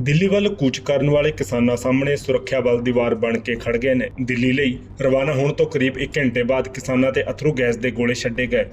ਦਿੱਲੀ ਵੱਲ ਕੂਚ ਕਰਨ ਵਾਲੇ ਕਿਸਾਨਾਂ ਸਾਹਮਣੇ ਸੁਰੱਖਿਆ ਬਲ ਦੀਵਾਰ ਬਣ ਕੇ ਖੜ ਗਏ ਨੇ। ਦਿੱਲੀ ਲਈ ਰਵਾਨਾ ਹੋਣ ਤੋਂ ਕਰੀਬ 1 ਘੰਟੇ ਬਾਅਦ ਕਿਸਾਨਾਂ ਤੇ ਅਥਰੂ ਗੈਸ ਦੇ ਗੋਲੇ ਛੱਡੇ ਗਏ।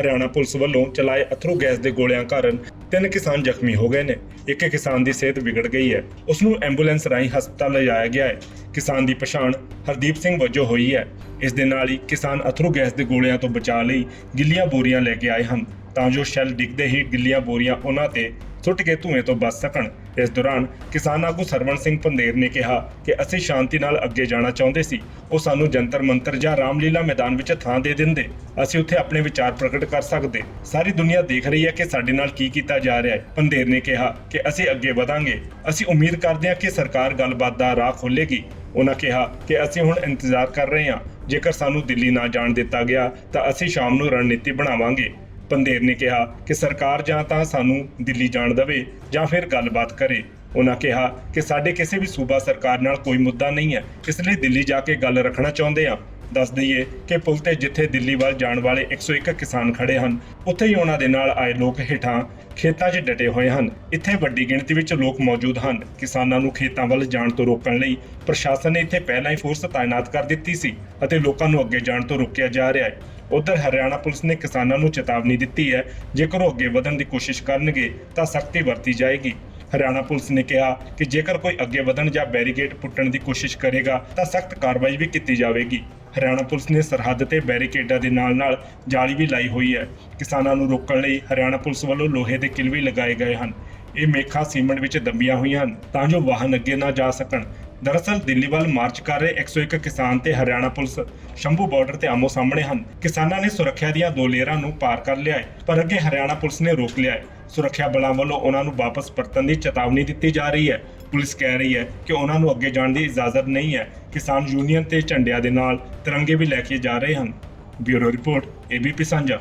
ਹਰਿਆਣਾ ਪੁਲਿਸ ਵੱਲੋਂ ਚਲਾਏ ਅਥਰੂ ਗੈਸ ਦੇ ਗੋਲਿਆਂ ਕਾਰਨ ਤਿੰਨ ਕਿਸਾਨ ਜ਼ਖਮੀ ਹੋ ਗਏ ਨੇ। ਇੱਕ ਕਿਸਾਨ ਦੀ ਸਿਹਤ ਵਿਗੜ ਗਈ ਹੈ। ਉਸ ਨੂੰ ਐਂਬੂਲੈਂਸ ਰਾਹੀਂ ਹਸਪਤਾਲ ਲਿਜਾਇਆ ਗਿਆ ਹੈ। ਕਿਸਾਨ ਦੀ ਪਛਾਣ ਹਰਦੀਪ ਸਿੰਘ ਵਜੋਂ ਹੋਈ ਹੈ। ਇਸ ਦੇ ਨਾਲ ਹੀ ਕਿਸਾਨ ਅਥਰੂ ਗੈਸ ਦੇ ਗੋਲਿਆਂ ਤੋਂ ਬਚਾਅ ਲਈ ਗਿੱਲੀਆਂ ਬੋਰੀਆਂ ਲੈ ਕੇ ਆਏ ਹਨ। ਤਾਂ ਜੋ ਸ਼ੈਲ ਡਿੱਗਦੇ ਹੀ ਗਿੱਲੀਆਂ ਬੋਰੀਆਂ ਉਹਨਾਂ ਤੇ ਸੁੱਟ ਕੇ ਧੂਏ ਤੋਂ ਬਚ ਸਕਣ। ਇਸ ਦੌਰਾਨ ਕਿਸਾਨ ਆਗੂ ਸਰਵਣ ਸਿੰਘ ਪੰਦੇਰ ਨੇ ਕਿਹਾ ਕਿ ਅਸੀਂ ਸ਼ਾਂਤੀ ਨਾਲ ਅੱਗੇ ਜਾਣਾ ਚਾਹੁੰਦੇ ਸੀ। ਉਹ ਸਾਨੂੰ ਜੰਤਰ ਮੰਤਰ ਜਾਂ ਰਾਮਲੀਲਾ ਮੈਦਾਨ ਵਿੱਚ ਥਾਂ ਦੇ ਦਿੰਦੇ। ਅਸੀਂ ਉੱਥੇ ਆਪਣੇ ਵਿਚਾਰ ਪ੍ਰਗਟ ਕਰ ਸਕਦੇ। ਸਾਰੀ ਦੁਨੀਆ ਦੇਖ ਰਹੀ ਹੈ ਕਿ ਸਾਡੇ ਨਾਲ ਕੀ ਕੀਤਾ ਜਾ ਰਿਹਾ ਹੈ। ਪੰਦੇਰ ਨੇ ਕਿਹਾ ਕਿ ਅਸੀਂ ਅੱਗੇ ਵਧਾਂਗੇ। ਅਸੀਂ ਉਮੀਦ ਕਰਦੇ ਹਾਂ ਕਿ ਸਰਕਾਰ ਗੱਲਬਾਤ ਦਾ ਰਾਹ ਖੋਲੇਗੀ ਉਹਨਾਂ ਕਿਹਾ ਕਿ ਅਸੀਂ ਹੁਣ ਇੰਤਜ਼ਾਰ ਕਰ ਰਹੇ ਹਾਂ। ਜੇਕਰ ਸਾਨੂੰ ਦਿੱਲੀ ਨਾ ਜਾਣ ਦਿੱਤਾ ਗਿਆ ਤਾਂ ਅਸੀਂ ਸ਼ਾਮ ਨੂੰ ਰਣਨੀਤੀ ਬਣਾਵਾਂਗੇ। ਪੰਦੇਰ ਨੇ ਕਿਹਾ ਕਿ ਸਰਕਾਰ ਜਾਂ ਤਾਂ ਸਾਨੂੰ ਦਿੱਲੀ ਜਾਣ ਦੇਵੇ ਜਾਂ ਫਿਰ ਗੱਲਬਾਤ ਕਰੇ। ਉਹਨਾਂ ਕਿਹਾ ਕਿ ਸਾਡੇ ਕਿਸੇ ਵੀ ਸੂਬਾ ਸਰਕਾਰ ਨਾਲ ਕੋਈ ਮੁੱਦਾ ਨਹੀਂ ਹੈ। ਇਸ ਲਈ ਦਿੱਲੀ ਜਾ ਕੇ ਗੱਲ ਰੱਖਣਾ ਚਾਹੁੰਦੇ ਹਾਂ ਦੱਸ ਦਈਏ ਕਿ ਪੁਲ ਤੇ ਜਿੱਥੇ ਦਿੱਲੀ ਵੱਲ ਜਾਣ ਵਾਲੇ 101 ਕਿਸਾਨ ਖੜੇ ਹਨ, ਉੱਥੇ ਹੀ ਉਹਨਾਂ ਦੇ ਨਾਲ ਆਏ ਲੋਕ ਹੇਠਾਂ ਖੇਤਾਂ 'ਚ ਡਟੇ ਹੋਏ ਹਨ। ਇੱਥੇ ਵੱਡੀ ਗਿਣਤੀ ਵਿੱਚ ਲੋਕ ਮੌਜੂਦ ਹਨ। ਕਿਸਾਨਾਂ ਨੂੰ ਖੇਤਾਂ ਵੱਲ ਜਾਣ ਤੋਂ ਰੋਕਣ ਲਈ ਪ੍ਰਸ਼ਾਸਨ ਨੇ ਇੱਥੇ ਪਹਿਲਾਂ ਹੀ ਫੋਰਸ ਤਾਇਨਾਤ ਕਰ ਦਿੱਤੀ ਸੀ ਅਤੇ ਲੋਕਾਂ ਨੂੰ ਅੱਗੇ ਜਾਣ ਤੋਂ ਰੋਕਿਆ ਜਾ ਰਿਹਾ ਹੈ। ਉਧਰ ਹਰਿਆਣਾ ਪੁਲਿਸ ਨੇ ਕਿਸਾਨਾਂ ਨੂੰ ਚੇਤਾਵਨੀ ਦਿੱਤੀ ਹੈ, ਜੇਕਰ ਉਹ ਅੱਗੇ ਵਧਣ ਦੀ ਕੋਸ਼ਿਸ਼ ਕਰਨਗੇ ਤਾਂ ਸਖਤੀ ਵਰਤੀ ਜਾਏਗੀ। ਹਰਿਆਣਾ ਪੁਲਿਸ ਨੇ ਕਿਹਾ ਕਿ ਜੇਕਰ ਕੋਈ ਅੱਗੇ ਵਧਣ ਜਾਂ ਬੈਰੀਕੇਡ ਪੁੱਟਣ ਦੀ ਕੋਸ਼ਿਸ਼ ਕਰੇਗਾ ਤਾਂ ਸਖਤ ਕਾਰਵਾਈ ਵੀ ਕੀਤੀ ਜਾਵੇਗੀ। ਹਰਿਆਣਾ ਪੁਲਿਸ ਨੇ ਸਰਹੱਦ ਤੇ ਬੈਰੀਕੇਡਾਂ ਦੇ ਨਾਲ-ਨਾਲ ਜਾਲੀ ਵੀ ਲਾਈ ਹੋਈ ਹੈ। ਕਿਸਾਨਾਂ ਨੂੰ ਰੋਕਣ ਲਈ ਹਰਿਆਣਾ ਪੁਲਿਸ ਵੱਲੋਂ ਲੋਹੇ ਦੇ ਕਿਲ ਵੀ ਲਗਾਏ ਗਏ ਹਨ। ਇਹ ਮੇਖਾਂ ਸੀਮੈਂਟ ਵਿੱਚ ਦੱਬੀਆਂ ਹੋਈਆਂ ਹਨ ਤਾਂ ਜੋ ਵਾਹਨ ਅੱਗੇ ਨਾ ਜਾ ਸਕਣ। ਦਰਅਸਲ ਦਿੱਲੀ ਵੱਲ ਮਾਰਚ ਕਰ ਰਹੇ 101 ਕਿਸਾਨ ਤੇ ਹਰਿਆਣਾ ਪੁਲਿਸ ਸ਼ੰਭੂ ਬਾਰਡਰ ਤੇ ਆਮੋ ਸਾਹਮਣੇ ਹਨ। ਕਿਸਾਨਾਂ ਨੇ ਸੁਰੱਖਿਆ ਦੀਆਂ ਦੋ ਲੇਅਰਾਂ ਨੂੰ ਪਾਰ ਕਰ ਲਿਆ ਹੈ, ਪਰ ਅੱਗੇ ਹਰਿਆਣਾ ਪੁਲਿਸ ਨੇ ਰੋਕ ਲਿਆ ਹੈ। ਸੁਰੱਖਿਆ ਬਲਾਂ ਵੱਲੋਂ ਉਹਨਾਂ ਨੂੰ ਵਾਪਸ ਪਰਤਣ ਦੀ ਚੇਤਾਵਨੀ ਦਿੱਤੀ ਜਾ ਰਹੀ ਹੈ। ਪੁਲਿਸ ਕਹਿ ਰਹੀ ਹੈ ਕਿ ਉਹਨਾਂ ਨੂੰ ਅੱਗੇ ਜਾਣ ਦੀ ਇਜਾਜ਼ਤ ਨਹੀਂ ਹੈ ਕਿਸਾਨ ਯੂਨੀਅਨ ਤੇ ਝੰਡਿਆਂ ਦੇ ਨਾਲ ਤਿਰੰਗੇ ਵੀ ਲੈ ਕੇ ਜਾ ਰਹੇ ਹਨ ਬਿਊਰੋ ਰਿਪੋਰਟ ਏਬੀਪੀ ਸਾਂਝਾ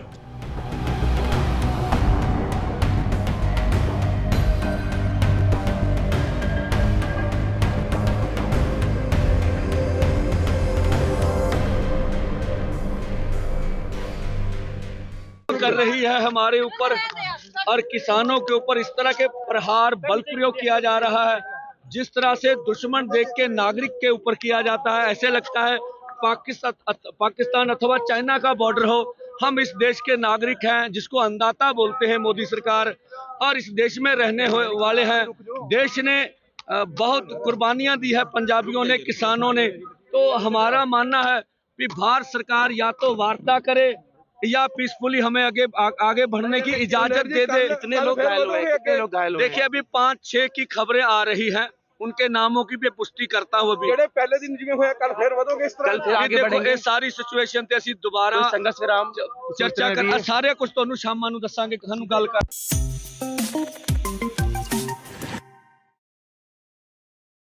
कर रही है हमारे ऊपर और किसानों के ऊपर इस तरह के प्रहार बल प्रयोग किया जा रहा है जिस तरह से दुश्मन देख के नागरिक के ऊपर किया जाता है, ऐसे लगता है पाकिस्तान पाकिस्तान अथवा चाइना का बॉर्डर हो। हम इस देश के नागरिक हैं, जिसको अंदाता बोलते हैं मोदी सरकार, और इस देश में रहने वाले हैं। देश ने बहुत कुर्बानियाँ दी है पंजाबियों ने, किसानों ने। तो हमारा मानना है कि भारत सरकार या तो वार्ता करे या पीसफुली हमें आगे आ, आगे बढ़ने की इजाजत दे दे कितने लोग घायल हुए कितने लोग घायल हुए देखिए अभी पाँच छह की खबरें आ रही हैं उनके नामों की भी पुष्टि करता हुआ भी ਜਿਹੜੇ ਪਹਿਲੇ ਦਿਨ ਜਿਵੇਂ ਹੋਇਆ ਕੱਲ ਫੇਰ ਵਧੋਗੇ ਇਸ ਤਰ੍ਹਾਂ ਕੱਲ ਫਿਰ ਆਗੇ बढ़ेंगे ਇਹ ਸਾਰੀ ਸਿਚੁਏਸ਼ਨ ਤੇ ਅਸੀਂ ਦੁਬਾਰਾ ਸੰਘਰਸ਼ ਵਿਰਾਮ ਚਰਚਾ ਕਰ ਸਾਰੇ ਕੁਝ ਤੁਹਾਨੂੰ ਸ਼ਾਮਾਂ ਨੂੰ ਦੱਸਾਂਗੇ ਤੁਹਾਨੂੰ ਗੱਲ ਕਰ